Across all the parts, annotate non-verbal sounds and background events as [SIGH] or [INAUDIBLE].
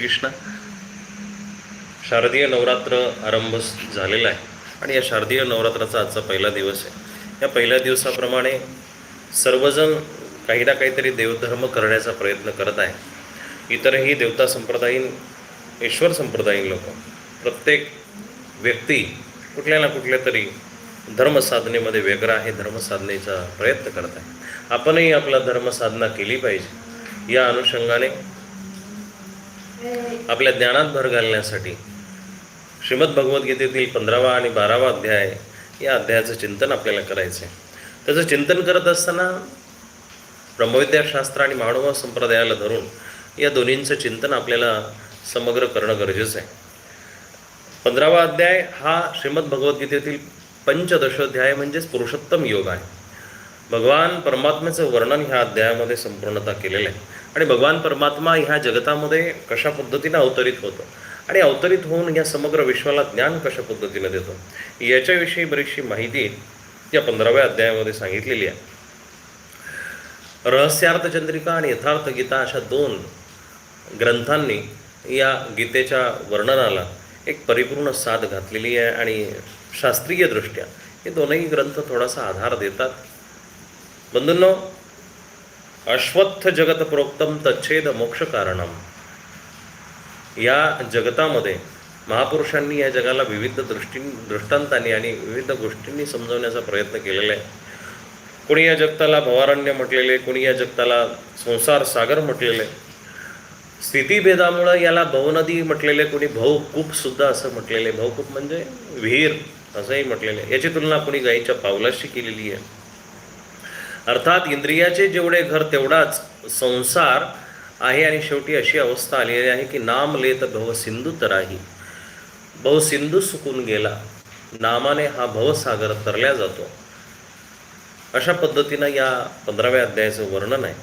कृष्ण शारदीय नवरात्र आरंभ झालेला आहे आणि या शारदीय नवरात्राचा आजचा पहिला दिवस आहे. या पहिल्या दिवसाप्रमाणे सर्वजण काही ना काहीतरी देवधर्म करण्याचा प्रयत्न करत आहे इतरही देवता संप्रदायीन ईश्वर संप्रदायीन लोक प्रत्येक व्यक्ती कुठल्या ना कुठल्या तरी धर्मसाधनेमध्ये वेगळा आहे धर्मसाधनेचा प्रयत्न करत आहे. आपणही आपला धर्मसाधना केली पाहिजे. या अनुषंगाने आपल्या ज्ञानात भर घालण्यासाठी. श्रीमद भगवद्गीतेतील पंधरावा आणि बारावा अध्याय या अध्यायाचं चिंतन आपल्याला करायचं आहे त्याचं चिंतन करत असताना ब्रह्मविद्याशास्त्र आणि मानव संप्रदायाला धरून या दोन्हींचं चिंतन आपल्याला समग्र करणं गरजेचं आहे पंधरावा अध्याय हा श्रीमद भगवद्गीतेतील पंचदशोध्याय म्हणजेच पुरुषोत्तम योग आहे. भगवान परमात्म्याचं वर्णन ह्या अध्यायामध्ये संपूर्णता केलेलं आहे. आणि भगवान परमात्मा ह्या जगतामध्ये कशा पद्धतीनं अवतरित होतो? आणि अवतरित होऊन या समग्र विश्वाला ज्ञान कशा पद्धतीनं देतो? याच्याविषयी बरीचशी माहिती या पंधराव्या अध्यायामध्ये सांगितलेली आहे. रहस्यार्थ चंद्रिका आणि यथार्थ गीता अशा दोन ग्रंथांनी या गीतेच्या वर्णनाला एक परिपूर्ण साथ घातलेली आहे आणि शास्त्रीय दृष्ट्या हे दोनही ग्रंथ थोडासा आधार देतात. बंधूंनो अश्वत्थ जगत प्रोक्तम तच्छेद मोक्ष कारणम या जगतामध्ये महापुरुषांनी या जगाला विविध दृष्टी दृष्टांतांनी आणि विविध गोष्टींनी समजवण्याचा प्रयत्न केलेला आहे. कोणी या जगताला भवारण्य म्हटलेले कोणी या जगताला संसार सागर म्हटलेले स्थितीभेदामुळं याला भवनदी म्हटलेले कोणी भाऊकूपसुद्धा असं म्हटलेले. भाऊकूप म्हणजे विहीर असंही म्हटलेले. याची तुलना कोणी गाईच्या पावलाशी केलेली आहे. अर्थात इंद्रियाचे जेवढे घर तेवढाच संसार आहे आणि शेवटी अशी अवस्था आलेली आहे की नाम लेत भव सिंधू तराही. भव सिंधू सुकून गेला. नामाने हा भवसागर तरल्या जातो. अशा पद्धतीनं या पंधराव्या अध्यायाचं वर्णन आहे.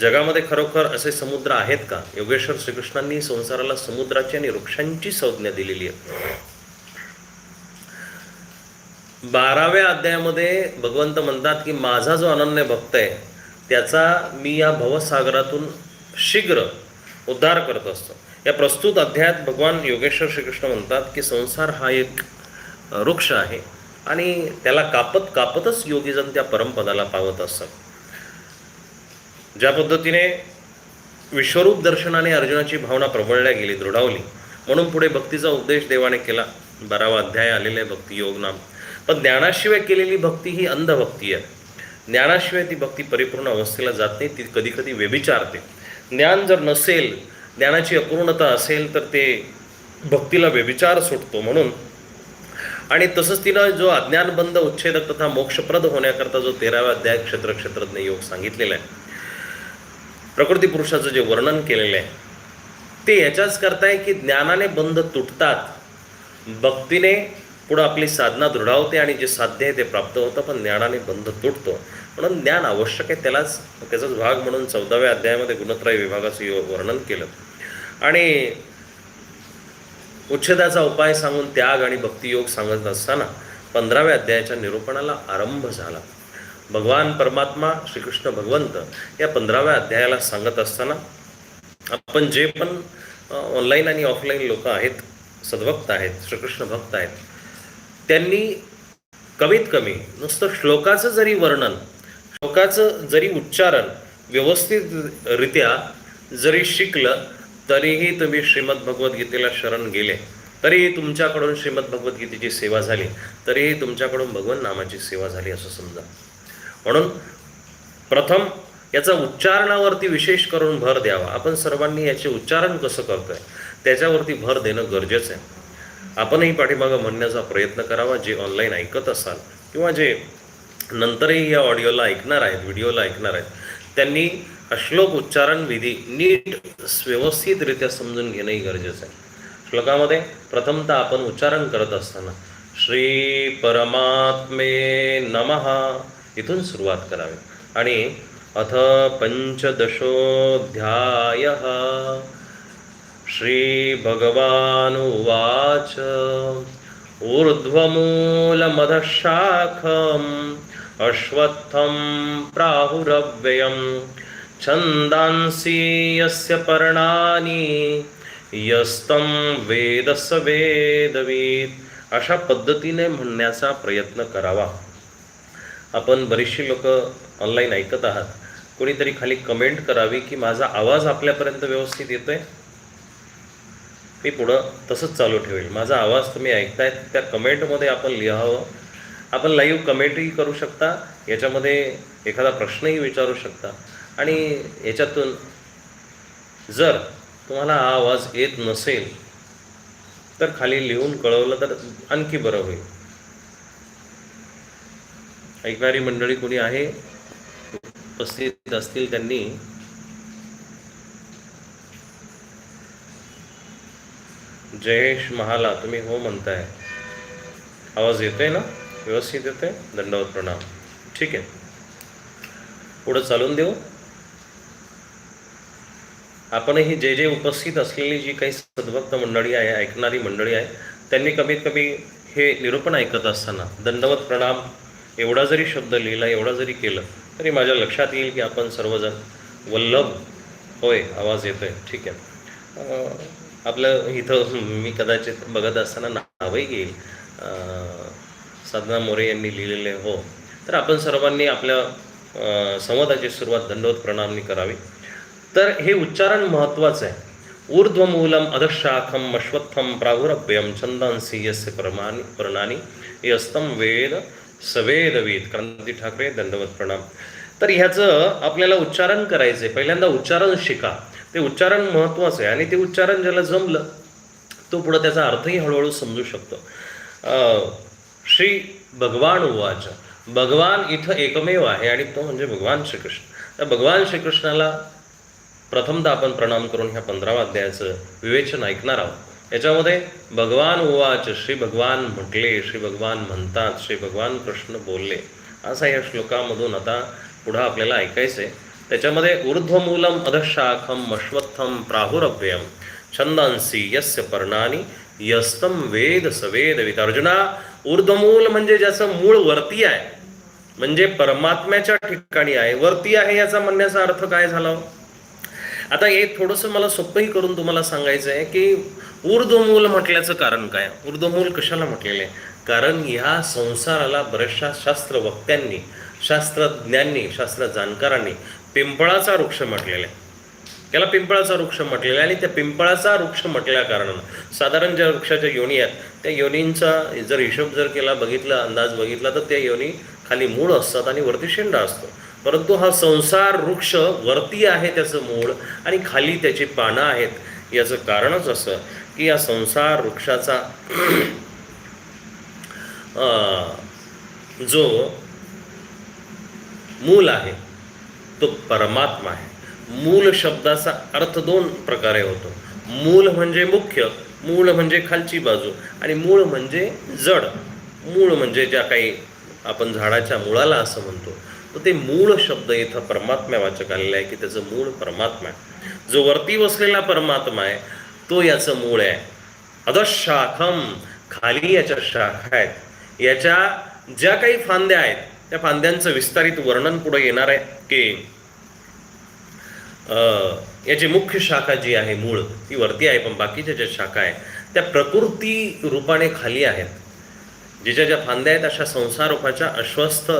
जगामध्ये खरोखर असे समुद्र आहेत का? योगेश्वर श्रीकृष्णांनी संसाराला समुद्राची आणि वृक्षांची संज्ञा दिलेली आहे. बाराव्या अध्यायामध्ये भगवंत म्हणतात की माझा जो अनन्य भक्त आहे त्याचा मी या भवसागरातून शीघ्र उद्धार करत असतो. या प्रस्तुत अध्यायात भगवान योगेश्वर श्रीकृष्ण म्हणतात की संसार हा एक वृक्ष आहे आणि त्याला कापत कापतच योगीजन त्या परमपदाला पावत असतात ज्या पद्धतीने विश्वरूप दर्शनाने अर्जुनाची भावना प्रबळल्या गेली दृढावली म्हणून पुढे भक्तीचा उपदेश देवाने केला. बारावा अध्याय आलेला आहे भक्तियोग नाम. पण ज्ञानाशिवाय केलेली भक्ती ही अंधभक्ती आहे. ज्ञानाशिवाय ती भक्ती परिपूर्ण अवस्थेला जात नाही ती कधीकधी व्यभिचारते. ज्ञान जर नसेल ज्ञानाची अपूर्णता असेल तर ते भक्तीला व्यभिचार सुटतो म्हणून. आणि तसंच तिनं जो अज्ञानबंध उच्छेदक तथा मोक्षप्रद होण्याकरता जो तेराव्या अध्याय क्षेत्र क्षेत्रज्ञ योग सांगितलेला आहे. प्रकृती पुरुषाचं जे वर्णन केलेलं आहे ते याच्याच करताय की ज्ञानाने बंध तुटतात. भक्तीने पुढं आपली साधना दृढावते आणि जे साध्य आहे ते प्राप्त होतं पण ज्ञानाने बंध तुटतो. म्हणून ज्ञान आवश्यक आहे त्यालाच त्याचाच भाग म्हणून चौदाव्या अध्यायामध्ये गुणत्रय विभागाचं वर्णन केलं. आणि उच्छेदाचा उपाय सांगून त्याग आणि भक्तियोग सांगत असताना पंधराव्या अध्यायाच्या निरूपणाला आरंभ झाला. भगवान परमात्मा श्रीकृष्ण भगवंत या पंधराव्या अध्यायाला सांगत असताना आपण जे पण ऑनलाईन आणि ऑफलाईन लोक आहेत सद्भक्त आहेत श्रीकृष्ण भक्त आहेत त्यांनी कमीत कमी नुसतं श्लोकाचं जरी वर्णन श्लोकाचं जरी उच्चारण व्यवस्थितरित्या जरी शिकलं तरीही तुम्ही श्रीमद भगवद्गीतेला शरण गेले. तरीही तुमच्याकडून श्रीमद भगवद्गीतेची सेवा झाली. तरीही तुमच्याकडून भगवन नामाची सेवा झाली असं समजा. म्हणून प्रथम याचा उच्चारणावरती विशेष करून भर द्यावा. आपण सर्वांनी याचे उच्चारण कसं करतोय? त्याच्यावरती भर देणं गरजेचं आहे. आपणही पाठीमागं म्हणण्याचा प्रयत्न करावा. जे ऑनलाईन ऐकत असाल किंवा जे नंतरही या ऑडिओला ऐकणार आहेत व्हिडिओला ऐकणार आहेत त्यांनी अश्लोक श्लोक उच्चारण विधी नीट व्यवस्थितरित्या समजून घेणंही गरजेचं आहे. श्लोकामध्ये प्रथमतः आपण उच्चारण करत असताना श्री परमात्मे नमः इथून सुरुवात करावी. आणि अथ पंचदशोध्याय श्रीभगवानुवाच। ऊर्ध्वमूलमधशाखम् अश्वत्थं प्राहुरव्ययं। छन्दांसि यस्य पर्णानि यस्तं वेद स वेदवीत अशा पद्धतीने म्हणण्याचा प्रयत्न करावा। आपण बरीचशी लोक ऑनलाईन ऐकत आहात. कोणीतरी खाली कमेंट करावी की माझा आवाज आपल्यापर्यंत व्यवस्थित येतोय? मी पुढं तसंच चालू ठेवेल. माझा आवाज तुम्ही ऐकतायत त्या कमेंटमध्ये आपण लिहावं. आपण लाईव्ह कमेंटही करू शकता याच्यामध्ये एखादा प्रश्नही विचारू शकता. आणि याच्यातून जर तुम्हाला हा आवाज येत नसेल तर खाली लिहून कळवलं तर आणखी बरं होईल. ऐकणारी मंडळी कोणी आहे? उपस्थित असतील त्यांनी. जयेश महाला तुम्ही हो म्हणताय. आवाज येतोय ना? व्यवस्थित येतोय? दंडवत प्रणाम. ठीक आहे. पुढं चालून देऊ. आपणही जे जे उपस्थित असलेली जी काही सद्भक्त मंडळी आहे ऐकणारी मंडळी आहे त्यांनी कमीत कमी हे निरूपण ऐकत असताना दंडवत प्रणाम एवढा जरी शब्द लिहिला एवढा जरी केलं तरी माझ्या लक्षात येईल की आपण सर्वजण वल्लभ. होय आवाज येतोय. ठीक आहे. आपलं इथं मी कदाचित बघत असताना नावही घेईल. साधना मोरे यांनी लिहिलेले हो. तर आपण सर्वांनी आपल्या संवादाची सुरुवात दंडवत प्रणामनी करावी. तर हे उच्चारण महत्त्वाचं आहे. ऊर्ध्वमूलम अधशाखम अश्वत्थम प्राहुरभ्यम छंदांसी यस्य प्रमाणी प्रणानी यस्तम वेद सवेदवेद क्रांती ठाकरे दंडवत प्रणाम. तर ह्याचं आपल्याला उच्चारण करायचं आहे पहिल्यांदा उच्चारण शिका. ते उच्चारण महत्त्वाचं आहे आणि ते उच्चारण ज्याला जमलं तो पुढं त्याचा अर्थही हळूहळू समजू शकतो. श्री भगवान उवाच. भगवान इथं एकमेव आहे आणि तो म्हणजे भगवान श्रीकृष्ण. तर भगवान श्रीकृष्णाला प्रथमतः आपण प्रणाम करून ह्या पंधरावा अध्यायाचं विवेचन ऐकणार आहोत. याच्यामध्ये भगवान उवाच श्री भगवान म्हटले श्री भगवान म्हणतात श्री भगवान कृष्ण बोलले असा या श्लोकामधून आता पुढं आपल्याला ऐकायचं आहे त्याच्यामध्ये ऊर्ध्वमूलम अधशाखम अश्वत्थम प्राहुरव्ययम छंदांसी यस्य पर्णानी यस्तम वेद सवेदवित अर्जुना ऊर्ध्वमूल म्हणजे ज्याचं मूळ वरती आहे म्हणजे परमात्म्याच्या ठिकाणी आहे. वरती आहे याचा म्हणण्याचा अर्थ काय झाला? आता हे थोडंसं मला सोपंही करून तुम्हाला सांगायचं आहे की ऊर्ध्वमूल म्हटल्याचं कारण काय? ऊर्ध्वमूल कशाला म्हटलेलं आहे? कारण ह्या संसाराला बऱ्याचशा शास्त्र वक्त्यांनी शास्त्रज्ञांनी शास्त्र जाणकारांनी पिंपळाचा वृक्ष म्हटलेला आहे. त्याला पिंपळाचा वृक्ष म्हटलेला आहे आणि त्या पिंपळाचा वृक्ष म्हटल्या कारणानं साधारण ज्या वृक्षाच्या योनी आहेत त्या योनींचा जर हिशोब जर केला बघितला अंदाज बघितला तर त्या योनी खाली मूळ असतात आणि वरती शेंडा असतो. परंतु हा संसार वृक्ष वरती आहे त्याचं मूळ आणि खाली त्याची पानं आहेत. याचं कारणच असं की या संसार वृक्षाचा जो मूल आहे तो परमात्मा आहे. मूल शब्दाचा अर्थ दोन प्रकारे होतो. मूल म्हणजे मुख्य मूळ म्हणजे खालची बाजू आणि मूळ म्हणजे जड. मूळ म्हणजे ज्या काही आपण झाडाच्या मुळाला असं म्हणतो. तर ते मूळ शब्द इथं परमात्म्यावाचक आलेला आहे की त्याचं मूळ परमात्मा आहे. जो वरती बसलेला परमात्मा आहे तो याचं मूळ आहे. अधशाखम खाली याच्या शाखा आहेत. याच्या ज्या काही फांद्या आहेत त्या फांद्यांचं विस्तारित वर्णन पुढे येणार आहे की अं, याची मुख्य शाखा जी आहे मूळ ती वरती आहे पण बाकीच्या ज्या शाखा आहेत त्या प्रकृती रूपाने खाली आहेत. ज्याच्या ज्या फांद्या आहेत अशा संसारूपाच्या अश्वस्थ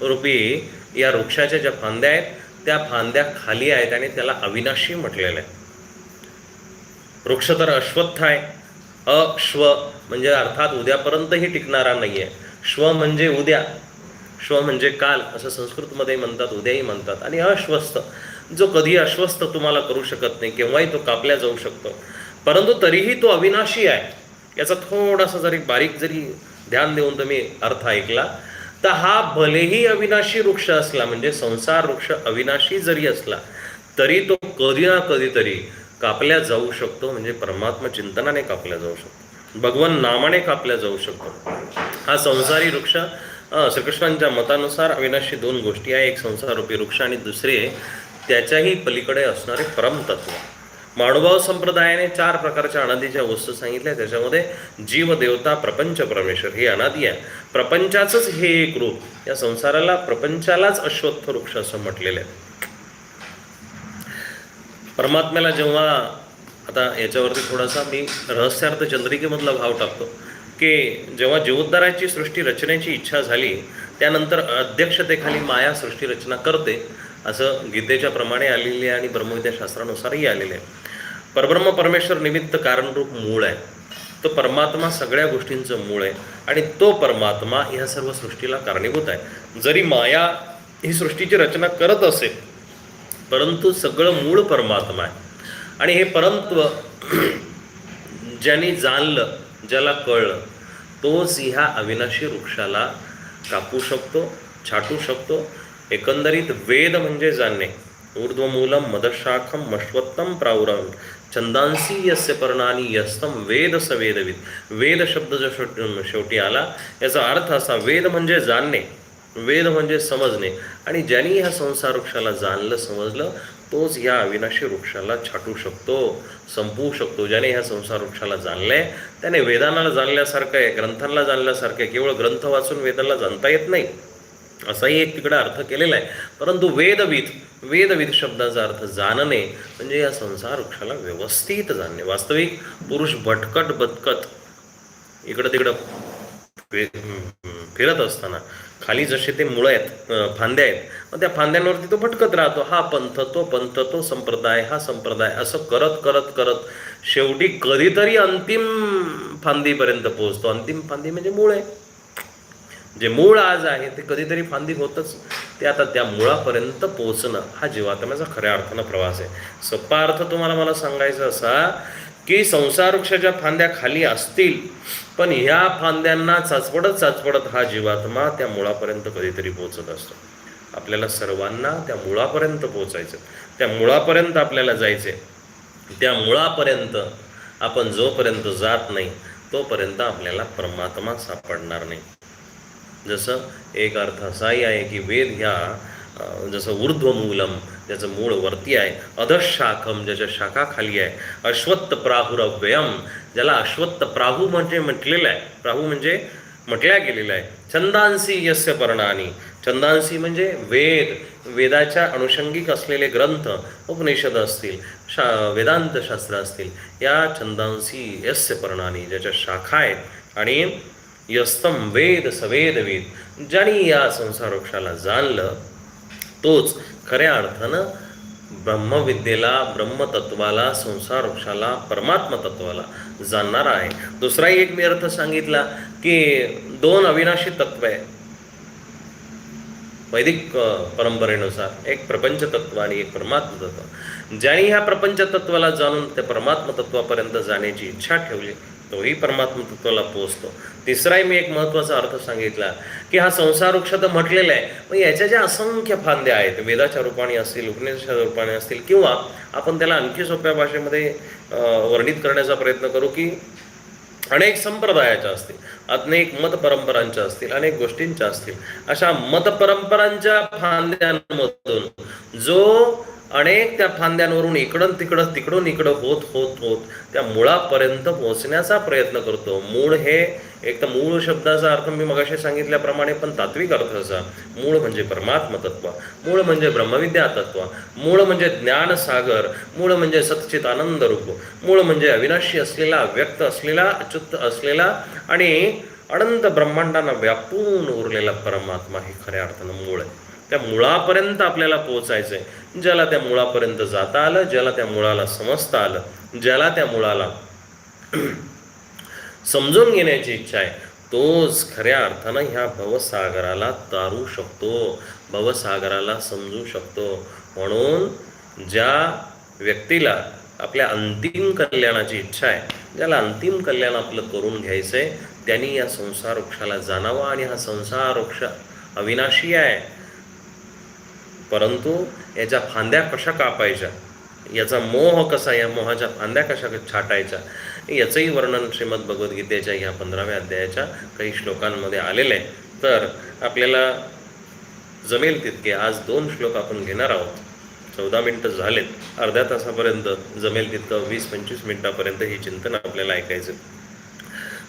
रूपी या वृक्षाच्या ज्या फांद्या आहेत त्या फांद्या खाली आहेत आणि त्याला अविनाशी म्हटलेलं आहे. वृक्ष तर अश्वत्थ आहे. अश्व म्हणजे अर्थात उद्यापर्यंतही टिकणारा नाही आहे श्व म्हणजे उद्या. श्व म्हणजे काल असं संस्कृतमध्ये म्हणतात उद्याही म्हणतात. आणि अश्वस्थ जो कधी अश्वस्थ तुम्हाला करू शकत नाही केव्हाही तो कापल्या जाऊ शकतो. परंतु तरीही तो अविनाशी आहे. याचा थोडासा जरी बारीक जरी ध्यान देऊन तुम्ही अर्थ ऐकला तर हा भलेही अविनाशी वृक्ष असला म्हणजे संसार वृक्ष अविनाशी जरी असला तरी तो कधी ना कधीतरी कापल्या जाऊ शकतो म्हणजे परमात्मा चिंतनाने कापल्या जाऊ शकतो. भगवान नामाने कापल्या जाऊ शकतो. हा संसारी वृक्ष श्रीकृष्णांच्या मतानुसार अविनाशी दोन गोष्टी आहे. एक संसारूपी वृक्ष आणि दुसरे त्याच्याही पलीकडे असणारे परमतत्व. माणुभाव संप्रदायाने चार प्रकारच्या अनादीच्या वस्तू सांगितल्या. त्याच्यामध्ये जीव देवता प्रपंच परमेश्वर ही अनादी आहे. प्रपंचाचंच हे एक रूप. या संसाराला प्रपंचालाच अश्वत्थ वृक्ष असं म्हटलेलं आहे. परमात्म्याला जेव्हा आता याच्यावरती थोडासा मी रहस्यार्थ चंद्रिकेमधला भाव टाकतो. की जेव्हा जीवोद्धाराची सृष्टी रचण्याची इच्छा झाली त्यानंतर अध्यक्षतेखाली माया सृष्टी रचना करते असं गीतेच्या प्रमाणे आलेली आहे आणि ब्रह्मविद्याशास्त्रानुसारही आलेले आहे. परब्रह्म परमेश्वर निमित्त कारणरूप मूळ आहे. तो परमात्मा सगळ्या गोष्टींचं मूळ आहे आणि तो परमात्मा ह्या सर्व सृष्टीला कारणीभूत आहे. जरी माया ही सृष्टीची रचना करत असेल परंतु सगळं मूळ परमात्मा आहे. आणि हे परंत्व [CLEARS THROAT] ज्यांनी जाणलं ज्याला कळलं तोच ह्या अविनाशी वृक्षाला कापू शकतो छाटू शकतो. एकंदरीत वेद म्हणजे जाणणे. ऊर्ध्वमूलम मदशाखम मश्वत्तम प्रावरम छंदांसी यस्य पर्णानी यस्तम वेद स वेदविद. वेद शब्द जो शेवटी आला याचा अर्थ असा वेद म्हणजे जाणणे. वेद म्हणजे समजणे. आणि ज्यांनी ह्या संसार वृक्षाला जाणलं समजलं तोच ह्या अविनाशी वृक्षाला छाटू शकतो संपवू शकतो. ज्याने ह्या संसार वृक्षाला जाणलंय त्याने वेदांना जाणल्यासारखं आहे ग्रंथांना जाणल्यासारखं आहे. केवळ ग्रंथ वाचून वेदांना जाणता येत नाही. असाही एक तिकडे अर्थ केलेला आहे. परंतु वेदविध वेदविध शब्दाचा अर्थ जाणणे म्हणजे या संसार वृक्षाला व्यवस्थित जाणणे. वास्तविक पुरुष भटकट बदकत इकडं तिकडं फिरत असताना खाली जसे ते मुळं आहेत फांद्या आहेत मग त्या फांद्यांवरती तो भटकत राहतो. हा पंथ तो पंथ तो संप्रदाय हा संप्रदाय असं करत करत करत शेवटी कधीतरी अंतिम फांदीपर्यंत पोहोचतो. अंतिम फांदी म्हणजे मूळ आहे. जे मूळ आज आहे ते कधीतरी फांदी होतच. ते आता त्या मुळापर्यंत पोहोचणं हा जीवात्म्याचा खऱ्या अर्थानं प्रवास आहे. सोपा अर्थ तुम्हाला मला सांगायचा असा की संसार वृक्षाच्या फांद्या खाली असतील पण ह्या फांद्यांना चाचपडत चाचपडत हा जीवात्मा त्या मुळापर्यंत कधीतरी पोहोचत असतो. आपल्याला सर्वांना त्या मुळापर्यंत पोहोचायचं त्या मुळापर्यंत आपल्याला जायचे त्या मुळापर्यंत आपण जोपर्यंत जात नाही तोपर्यंत आपल्याला परमात्मा सापडणार नाही. जसं एक अर्थ असाही आहे की वेद ह्या जसं ऊर्ध्वमूलम ज्याचं मूळ वरती आहे. अधशाखम ज्याच्या शाखा खाली आहे. अश्वत्थ प्राहुरव्ययम ज्याला अश्वत्थ प्राहू म्हणजे म्हटलेलं आहे. प्राहू म्हणजे म्हटल्या गेलेलं आहे. छंदांसी यस्य पर्णानी. छंदांसी म्हणजे वेद. वेदाच्या अनुषंगिक असलेले ग्रंथ उपनिषद असतील शा वेदांत शास्त्र असतील या छंदांसी यस्य पर्णानी ज्याच्या शाखा आहेत. आणि यस्तम वेद सवेदवेद. ज्याने या संसार वृक्षाला जाणलं तोच खऱ्या अर्थानं ब्रह्मविद्येला ब्रह्मतत्वाला संसार वृक्षाला परमात्मतत्वाला जाणणारा आहे. दुसराही एक मी अर्थ सांगितला की दोन अविनाशी तत्व आहे. वैदिक परंपरेनुसार एक प्रपंच तत्व आणि एक परमात्म तत्व. ज्यांनी ह्या प्रपंच तत्वाला जाणून त्या परमात्म तत्वापर्यंत जाण्याची इच्छा ठेवली तोही परमात्म तत्वाला पोहोचतो. तिसराही मी एक महत्त्वाचा अर्थ सांगितला की हा संसार वृक्ष तर म्हटलेला आहे मग याच्या ज्या असंख्य फांद्या आहेत वेदाच्या रूपाने असतील उपनिषदाच्या रूपाने असतील किंवा आपण त्याला आणखी सोप्या भाषेमध्ये वर्णित करण्याचा प्रयत्न करू की अनेक संप्रदायाच्या असतील अनेक मत परंपरांच्या असतील अनेक गोष्टींच्या असतील अशा मत परंपरांच्या फांद्यांमधून जो अनेक त्या फांद्यांवरून इकडं तिकडं तिकडून इकडं होत होत होत त्या मुळापर्यंत पोहोचण्याचा प्रयत्न करतो. मूळ हे एक तर मूळ शब्दाचा अर्थ मी मगाशी सांगितल्याप्रमाणे पण तात्विक अर्थ असा मूळ म्हणजे परमात्म तत्व. मूळ म्हणजे ब्रह्मविद्या तत्व. मूळ म्हणजे ज्ञानसागर. मूळ म्हणजे सच्चित आनंद रूप. मूळ म्हणजे अविनाशी असलेला व्यक्त असलेला अच्युत असलेला आणि अनंत ब्रह्मांडांना व्यापून उरलेला परमात्मा हे खऱ्या अर्थानं मूळ आहे. त्या मुळापर्यंत आपल्याला पोचायचं आहे ज्याला त्या मुळापर्यंत जाता आलं ज्याला त्या मुळाला समजता आलं ज्याला त्या मुळाला [CLEARS THROAT] समजून घेण्याची इच्छा आहे तोच खऱ्या अर्थानं ह्या भवसागराला तारू शकतो भवसागराला समजू शकतो. म्हणून ज्या व्यक्तीला आपल्या अंतिम कल्याणाची इच्छा आहे ज्याला अंतिम कल्याण आपलं करून घ्यायचं आहे त्यांनी या संसार वृक्षाला जाणावं आणि हा संसार वृक्ष अविनाशी आहे. परंतु याच्या फांद्या कशा कापायच्या? याचा मोह कसा या मोहाच्या फांद्या कशा छाटायच्या? याचंही वर्णन श्रीमद भगवद्गीतेच्या ह्या पंधराव्या अध्यायाच्या काही श्लोकांमध्ये आलेलं आहे. तर आपल्याला जमेल तितके. आज दोन श्लोक आपण घेणार आहोत. चौदा मिनटं झालेत. अर्ध्या तासापर्यंत जमेल तितकं. वीस पंचवीस मिनटापर्यंत हे चिंतन आपल्याला ऐकायचं.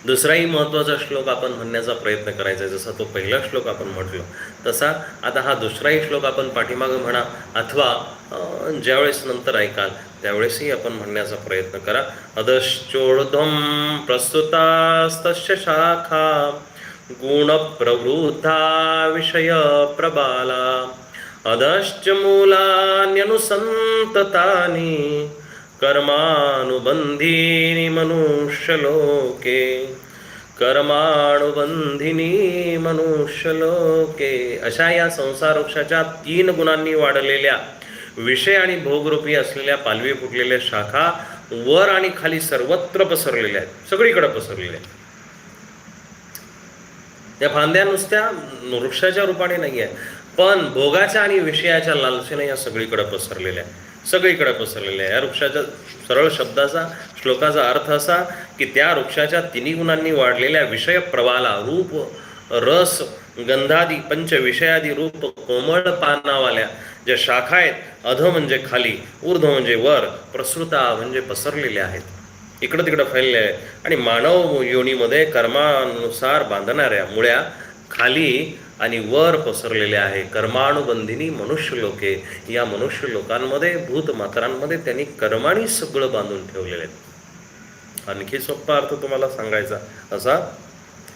दुसराही महत्त्वाचा श्लोक आपण म्हणण्याचा प्रयत्न करायचा आहे. जसा तो पहिला श्लोक आपण म्हटलो तसा आता हा दुसराही श्लोक आपण पाठीमागं म्हणा अथवा ज्यावेळेस नंतर ऐकाल त्यावेळेसही आपण म्हणण्याचा प्रयत्न करा. अधश्चोर्ध्वं प्रस्तुतास्तस्य शाखा गुणप्रवृद्धा विषयप्रबाला अधश्च मूलान्यनुसंततानी कर्मानुबन्धीनि मनुष्यलोके कर्माणुबंधिनी मनुष्यलोके. अशा या संसार वृक्षाच्या तीन गुणांनी वाढलेल्या विषय आणि भोगरूपी असलेल्या पालवी फुटलेल्या शाखा वर आणि खाली सर्वत्र पसरलेल्या आहेत. सगळीकडे पसरलेल्या आहेत. त्या फांद्या नुसत्या वृक्षाच्या रूपाने नाही आहे पण भोगाच्या आणि विषयाच्या लालसेने या सगळीकडे पसरलेल्या आहे सगळीकडे पसरलेल्या आहे. या वृक्षाच्या सरळ शब्दाचा श्लोकाचा अर्थ असा की त्या वृक्षाच्या तिन्ही गुणांनी वाढलेल्या विषय प्रवाला रूप रस गंधादी पंचविषयादी रूप कोमळ पानावाल्या ज्या शाखा आहेत अध म्हणजे खाली ऊर्ध्व म्हणजे वर प्रसृता म्हणजे पसरलेल्या आहेत. इकडं तिकडं फैलले आहे आणि मानव योनीमध्ये कर्मानुसार बांधणाऱ्या मुळ्या खाली आणि वर पसरलेले आहे. कर्मानुबंधिनी मनुष्य लोके. या मनुष्य लोकांमध्ये भूत मात्रांमध्ये त्यांनी कर्माणी सगळं बांधून ठेवलेले आहेत. आणखी सोपा अर्थ तुम्हाला सांगायचा असा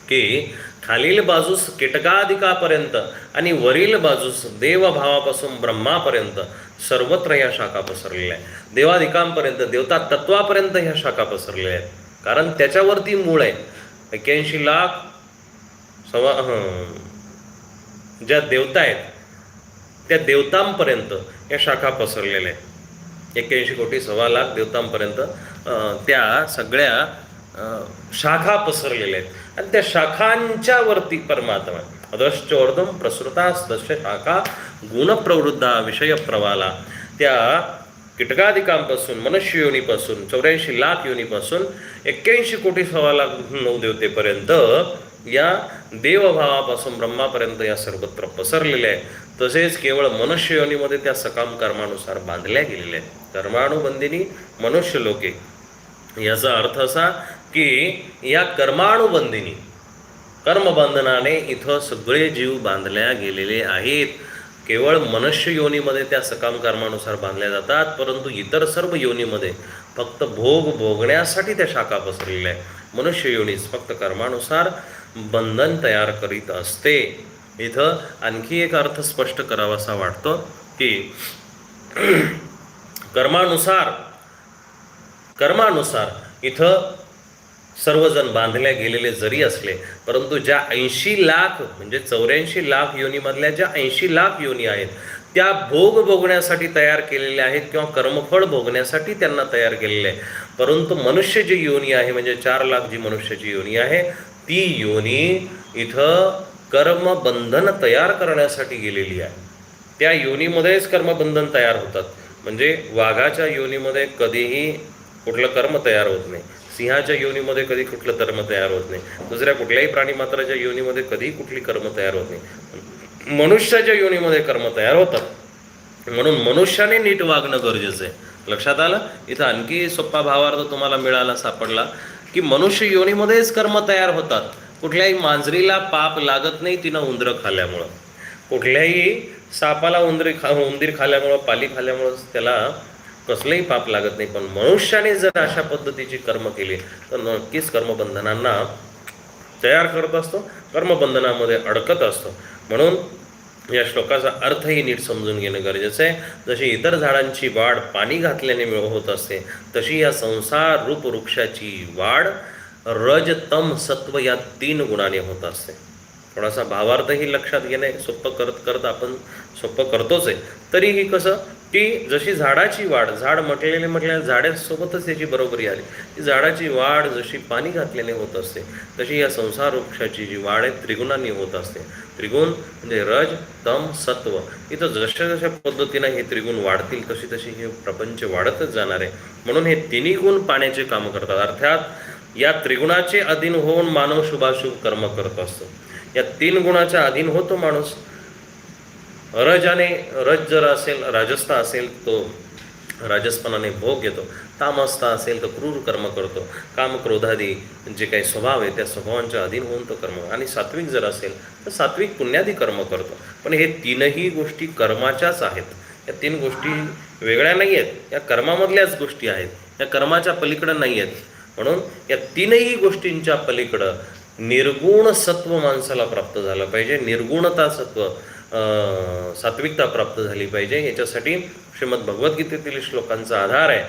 की खालील बाजूस कीटकाधिकापर्यंत आणि वरील बाजूस देवभावापासून ब्रह्मापर्यंत सर्वत्र या शाखा पसरलेल्या आहेत. देवाधिकांपर्यंत देवता तत्वापर्यंत ह्या शाखा पसरलेल्या आहेत. कारण त्याच्यावरती मूळ आहे. एक्क्याऐंशी लाख सवा ज्या देवता आहेत त्या देवतांपर्यंत या शाखा पसरलेल्या आहेत. एक्क्याऐंशी कोटी सव्वा लाख देवतांपर्यंत त्या सगळ्या शाखा पसरलेल्या आहेत. आणि त्या शाखांच्या वरती परमात्मा अदश्चोर्धम प्रसृतास्तस्य शाखा गुणप्रवृद्धा विषय प्रवाला. त्या कीटकाधिकांपासून मनुष्य योनीपासून चौऱ्याऐंशी लाख योनीपासून एक्क्याऐंशी कोटी सव्वा लाख नऊ देवतेपर्यंत या देवभावापासून ब्रह्मापर्यंत या सर्वत्र पसरलेल्या आहे. तसेच केवळ मनुष्य योनीमध्ये त्या सकाम कर्मानुसार बांधल्या गेलेल्या आहेत. कर्मानुबंधिनी मनुष्य लोके. याचा अर्थ असा की या कर्मानुबंधिनी कर्मबंधनाने इथं सगळे जीव बांधल्या गेलेले आहेत. केवळ मनुष्य योनीमध्ये त्या सकाम कर्मानुसार बांधल्या जातात परंतु इतर सर्व योनीमध्ये फक्त भोग भोगण्यासाठी त्या शाखा पसरलेल्या आहेत. मनुष्य योनीच फक्त कर्मानुसार बंधन तयार करीत असते. इथं आणखी एक अर्थ स्पष्ट करावासा वाटतो की कर्मानुसार कर्मानुसार इथं सर्वजण बांधल्या गेलेले जरी असले परंतु ज्या ऐंशी लाख म्हणजे चौऱ्याऐंशी लाख योनीमधल्या ज्या ऐंशी लाख योनी आहेत त्या भोग भोगण्यासाठी तयार केलेल्या आहेत किंवा कर्मफळ भोगण्यासाठी त्यांना तयार केलेले आहे. परंतु मनुष्य जी योनी आहे म्हणजे चार लाख जी मनुष्याची योनी आहे ती योनी इथं कर्मबंधन तयार करण्यासाठी गेलेली आहे. त्या योनीमध्येच कर्मबंधन तयार होतात. म्हणजे वाघाच्या योनीमध्ये कधीही कुठलं कर्म तयार होत नाही. सिंहाच्या योनीमध्ये कधी कुठलं कर्म तयार होत नाही. दुसऱ्या कुठल्याही प्राणी मात्राच्या योनीमध्ये कधीही कुठली कर्म तयार होत नाही. मनुष्याच्या योनीमध्ये कर्म तयार होतात. म्हणून मनुष्याने नीट वागणं गरजेचं आहे. लक्षात आलं? इथं आणखी सोप्पा भावार्थ तुम्हाला मिळाला सापडला. की मनुष्य योनीमध्येच कर्म तयार होतात. कुठल्याही मांजरीला पाप लागत नाही तिनं उंदरं खाल्ल्यामुळं. कुठल्याही सापाला उंदरी खा उंदीर खाल्ल्यामुळं पाली खाल्ल्यामुळं त्याला कसलंही पाप लागत नाही. पण मनुष्याने जर अशा पद्धतीची कर्म केली तर नक्कीच कर्मबंधनांना तयार करत असतो. कर्मबंधनामध्ये अडकत असतो. म्हणून या श्लोकाचा अर्थही नीट समजून घेणं गरजेचं आहे. जशी इतर झाडांची वाढ पाणी घातल्याने मिळ होत असते तशी या संसार रूप वृक्षाची वाढ रज तम सत्व या तीन गुणाने होत असते. थोडासा भावार्थही लक्षात घेणे सोपं करत करत आपण सोपं करतोच आहे. तरीही कसं? की जशी झाडाची वाढ झाड म्हटलेले म्हटल्या झाडासोबतच त्याची बरोबरी आली. की झाडाची वाढ जशी पाणी घातल्याने होत असते तशी या संसार वृक्षाची जी वाढ आहे त्रिगुणांनी होत असते. त्रिगुण म्हणजे रज तम सत्व. इथं जशा जशा पद्धतीनं हे त्रिगुण वाढतील तशी तशी हे प्रपंच वाढतच जाणार आहे. म्हणून हे तिन्ही गुण पाण्याचे कामं करतात. अर्थात या त्रिगुणाचे अधीन होऊन मानव शुभाशुभ कर्म करत असतो. या तीन गुणाच्या अधीन होतो माणूस रजाने रज जर असेल राजस्था असेल तो राजस्थानाने भोग घेतो. तामस्था असेल तर क्रूर कर्म करतो. काम क्रोधादी जे काही स्वभाव आहे त्या स्वभावांच्या अधीन होऊन तो कर्म आणि सात्विक जर असेल तर सात्विक पुण्यादी कर्म करतो. पण हे तीनही गोष्टी कर्माच्याच आहेत. या तीन गोष्टी वेगळ्या नाही आहेत. या कर्मामधल्याच गोष्टी आहेत. या कर्माच्या पलीकडं नाही आहेत. म्हणून या तीनही गोष्टींच्या पलीकडं निर्गुण सत्व माणसाला प्राप्त झालं पाहिजे. निर्गुणता सत्व सात्विकता प्राप्त झाली पाहिजे. याच्यासाठी श्रीमद भगवद्गीतेतील श्लोकांचा आधार आहे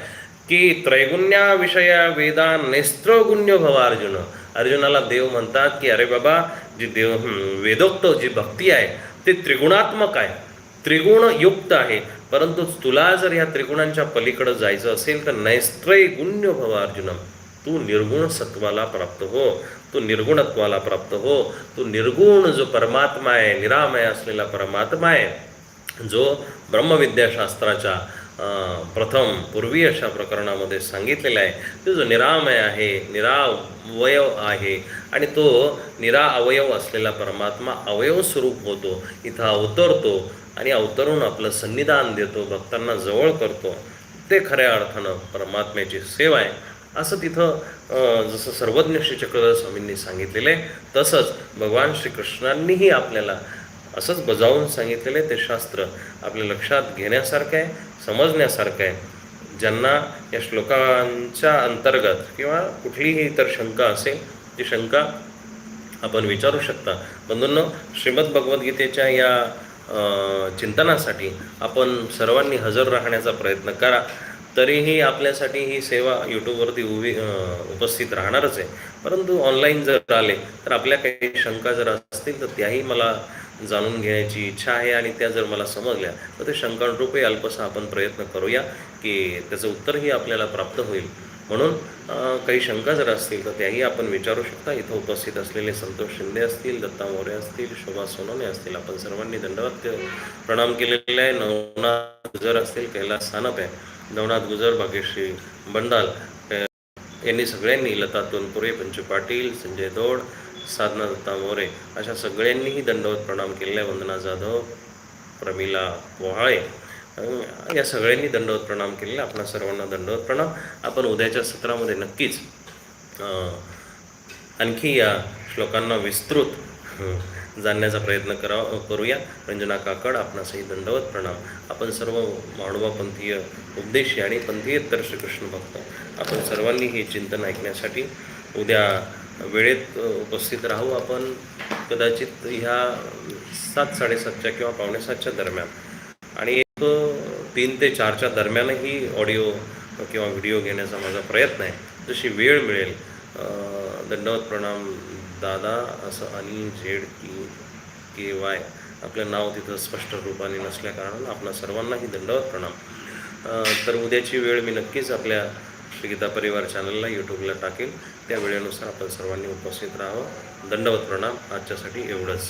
की त्रैगुण्या विषया वेदा नेस्त्रगुण्य भव अर्जुन अर्जुनाला देव म्हणतात की अरे बाबा जी देव वेदोक्त जी भक्ती आहे ते त्रिगुणात्मक आहे. त्रिगुण युक्त आहे. परंतु तुला जर ह्या त्रिगुणांच्या पलीकडे जायचं असेल तर नैस्त्रय गुण्य भव अर्जुनम तू निर्गुण सत्वाला प्राप्त हो तू निर्गुणत्वाला प्राप्त हो तू निर्गुण जो परमात्मा आहे निरामय असलेला परमात्मा आहे जो ब्रह्मविद्याशास्त्राच्या प्रथम पूर्वी अशा प्रकरणामध्ये सांगितलेला आहे तो जो निरामय आहे निरावयव आहे आणि तो निराअवयव असलेला परमात्मा अवयव स्वरूप होतो इथं अवतरतो आणि अवतरून आपलं सन्निधान देतो भक्तांना जवळ करतो ते खऱ्या अर्थानं परमात्म्याची सेवा आहे. असं तिथं जसं सर्वज्ञ श्री चक्रधर स्वामींनी सांगितलेलं आहे तसंच भगवान श्रीकृष्णांनीही आपल्याला असंच बजावून सांगितलेलं आहे ते शास्त्र आपल्या लक्षात घेण्यासारखं आहे समजण्यासारखं आहे. ज्यांना या श्लोकांच्या अंतर्गत किंवा कुठलीही इतर शंका असेल ती शंका आपण विचारू शकता. बंधूंनो श्रीमद भगवद्गीतेच्या या चिंतनासाठी आपण सर्वांनी हजर राहण्याचा प्रयत्न करा. तरीही आपल्यासाठी ही सेवा यूट्यूबवरती उभी उपस्थित राहणारच आहे. परंतु ऑनलाईन जर आले तर आपल्या काही शंका जर असतील तर त्याही मला जाणून घेण्याची इच्छा आहे आणि त्या जर मला समजल्या तर ते शंकांरूपे अल्पसा आपण प्रयत्न करूया की त्याचं उत्तरही आपल्याला प्राप्त होईल. म्हणून काही शंका जर असतील तर त्याही आपण विचारू शकता. इथं उपस्थित असलेले संतोष शिंदे असतील दत्ता मोरे असतील शोभा सोनवणे असतील आपण सर्वांनी दंडवत प्रणाम केलेले आहे. नवनाथ गुजर असतील कैलास सानप आहे. नवनाथ गुजर भाग्यश्री बंडाल यांनी सगळ्यांनी लता तोनपुरे पंचू पाटील संजय दौड साधना दत्ता मोरे अशा सगळ्यांनीही दंडवत प्रणाम केलेला आहे वंदना जाधव प्रमिला पोहाळे या सगळ्यांनी दंडवत प्रणाम केलेला आहे. आपणा सर्वांना दंडवत प्रणाम आपण उद्याच्या सत्रामध्ये नक्कीच आणखी या श्लोकांना विस्तृत जाणण्याचा प्रयत्न करा करूया. रंजना काकड आपणासही दंडवत प्रणाम. आपण सर्व माणवापंथीय उपदेशी आणि पंथीयेतर श्रीकृष्ण भक्त. आपण सर्वांनी हे चिंतन ऐकण्यासाठी उद्या वेळेत उपस्थित राहू आपण. कदाचित ह्या सात साडेसातच्या किंवा पावणेसातच्या दरम्यान. आणि एक तीन ते चारच्या दरम्यानही ऑडिओ किंवा व्हिडिओ घेण्याचा माझा प्रयत्न आहे. जशी वेळ मिळेल दंडवत प्रणाम दादा असं अनिल झेड की के वाय आपलं नाव तिथं स्पष्ट रूपाने नसल्या कारणानं आपल्या सर्वांनाही दंडवत प्रणाम. तर उद्याची वेळ मी नक्कीच आपल्या गीता परिवार चॅनलला यूट्यूबला टाकेल. त्या वेळेनुसार आपण सर्वांनी उपस्थित राहावं. दंडवत प्रणाम. आजच्यासाठी एवढंच.